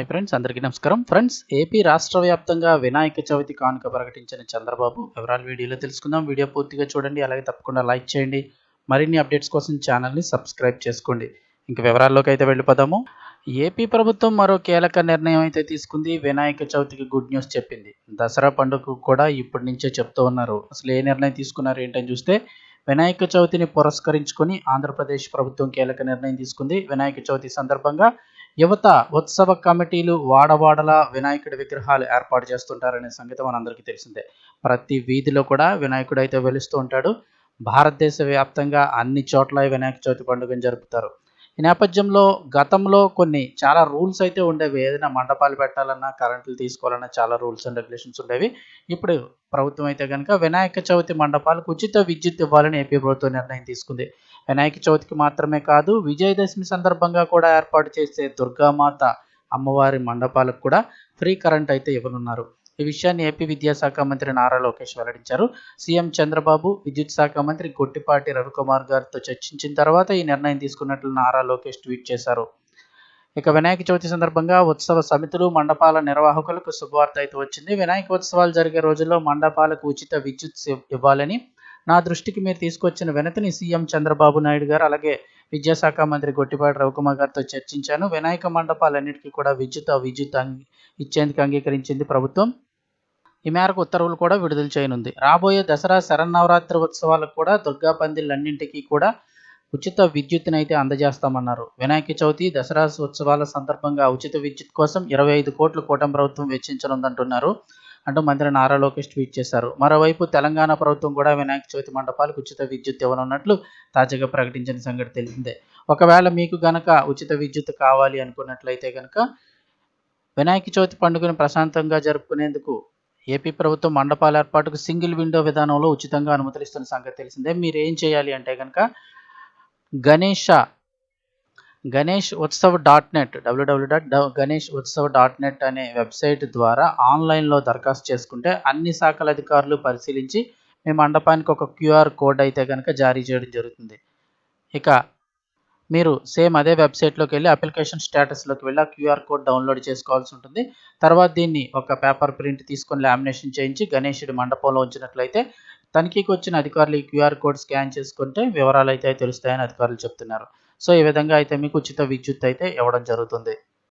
Hi friends అందరికీ నమస్కారం. Friends AP రాష్ట్ర వ్యాప్తంగా వినాయక చవితి కానుక ప్రకటించిన చంద్రబాబు వివరాలు వీడియోలో తెలుసుకుందాం. వీడియో పూర్తిగా చూడండి అలాగే తప్పకుండా లైక్ చేయండి. మరిన్ని అప్డేట్స్ కోసం ఛానల్ని సబ్స్క్రైబ్ చేసుకోండి. ఇంక వివరాల్లోకి అయితే వెళ్ళిపోదాము. ఏపీ ప్రభుత్వం మరో కీలక నిర్ణయం అయితే తీసుకుంది. వినాయక చవితికి గుడ్ న్యూస్ చెప్పింది. దసరా పండుగకు కూడా ఇప్పటి నుంచే చెప్తూ ఉన్నారు. అసలు ఏ నిర్ణయం తీసుకున్నారు ఏంటని చూస్తే వినాయక చవితిని పురస్కరించుకొని ఆంధ్రప్రదేశ్ ప్రభుత్వం కీలక నిర్ణయం తీసుకుంది. వినాయక చవితి సందర్భంగా యువత ఉత్సవ కమిటీలు వాడవాడల వినాయకుడి విగ్రహాలు ఏర్పాటు చేస్తుంటారనే సంగతి మనందరికీ తెలిసిందే. ప్రతి వీధిలో కూడా వినాయకుడు అయితే వెలుస్తూ ఉంటాడు. భారతదేశ వ్యాప్తంగా అన్ని చోట్ల వినాయక చవితి పండుగను జరుపుతారు. ఈ నేపథ్యంలో గతంలో కొన్ని చాలా రూల్స్ అయితే ఉండేవి. ఏదైనా మండపాలు పెట్టాలన్నా కరెంట్లు తీసుకోవాలన్నా చాలా రూల్స్ అండ్ రెగ్యులేషన్స్ ఉండేవి. ఇప్పుడు ప్రభుత్వం అయితే కనుక వినాయక చవితి మండపాలకు ఉచిత విద్యుత్ ఇవ్వాలని ఏపీ ప్రభుత్వం నిర్ణయం తీసుకుంది. వినాయక చవితికి మాత్రమే కాదు విజయదశమి సందర్భంగా కూడా ఏర్పాటు చేసే దుర్గామాత అమ్మవారి మండపాలకు కూడా ఫ్రీ కరెంట్ అయితే ఇవ్వనున్నారు. ఈ విషయాన్ని ఏపీ విద్యాశాఖ మంత్రి నారా లోకేష్ వెల్లడించారు. సీఎం చంద్రబాబు విద్యుత్ శాఖ మంత్రి గొట్టిపాటి రవికుమార్ గారితో చర్చించిన తర్వాత ఈ నిర్ణయం తీసుకున్నట్లు నారా లోకేష్ ట్వీట్ చేశారు. ఇక వినాయక చవితి సందర్భంగా ఉత్సవ సమితులు మండపాల నిర్వాహకులకు శుభవార్త అయితే వచ్చింది. వినాయక ఉత్సవాలు జరిగే రోజుల్లో మండపాలకు ఉచిత విద్యుత్ ఇవ్వాలని నా దృష్టికి మీరు తీసుకొచ్చిన వినతిని సీఎం చంద్రబాబు నాయుడు గారు అలాగే విద్యాశాఖ మంత్రి గొట్టిపాటి రవికుమార్ గారితో చర్చించాను. వినాయక మండపాలన్నిటికీ కూడా విద్యుత్ విద్యుత్ ఇచ్చేందుకు అంగీకరించింది ప్రభుత్వం. ఈ మేరకు ఉత్తర్వులు కూడా విడుదల చేయనుంది. రాబోయే దసరా శరన్నవరాత్రి ఉత్సవాలకు కూడా దుర్గా పందిళ్ళన్నింటికీ కూడా ఉచిత విద్యుత్తును అయితే అందజేస్తామన్నారు. వినాయక చవితి దసరా ఉత్సవాల సందర్భంగా ఉచిత విద్యుత్ కోసం ఇరవై ఐదు కోట్లు కూటమి ప్రభుత్వం వెచ్చించనుందంటున్నారు. అంటూ మంత్రి నారా లోకేష్ ట్వీట్ చేశారు. మరోవైపు తెలంగాణ ప్రభుత్వం కూడా వినాయక చవితి మండపాలకు ఉచిత విద్యుత్ ఇవ్వనున్నట్లు తాజాగా ప్రకటించిన సంగతి తెలిసిందే. ఒకవేళ మీకు గనక ఉచిత విద్యుత్ కావాలి అనుకున్నట్లయితే కనుక వినాయక చవితి పండుగను ప్రశాంతంగా జరుపుకునేందుకు ఏపీ ప్రభుత్వం మండపాల ఏర్పాటుకు సింగిల్ విండో విధానంలో ఉచితంగా అనుమతిస్తున్న సంగతి తెలిసిందే. మీరు ఏం చేయాలి అంటే కనుక Ganesha Ganesh Utsav dot net WWW dot Ganesh Utsav dot net అనే వెబ్సైట్ ద్వారా ఆన్లైన్లో దరఖాస్తు చేసుకుంటే అన్ని శాఖల అధికారులు పరిశీలించి మీ మండపానికి ఒక క్యూఆర్ కోడ్ అయితే కనుక జారీ చేయడం జరుగుతుంది. ఇక మీరు సేమ్ అదే వెబ్సైట్లోకి వెళ్ళి అప్లికేషన్ స్టేటస్లోకి వెళ్ళి ఆ క్యూఆర్ కోడ్ డౌన్లోడ్ చేసుకోవాల్సి ఉంటుంది. తర్వాత దీన్ని ఒక పేపర్ ప్రింట్ తీసుకొని లామినేషన్ చేయించి గణేషుడి మండపంలో ఉంచినట్లయితే తనిఖీకి వచ్చిన అధికారులు ఈ క్యూఆర్ కోడ్ స్కాన్ చేసుకుంటే వివరాలు అయితే తెలుస్తాయని అధికారులు చెప్తున్నారు. సో ఈ విధంగా అయితే మీకు ఉచిత విద్యుత్ అయితే ఇవ్వడం జరుగుతుంది.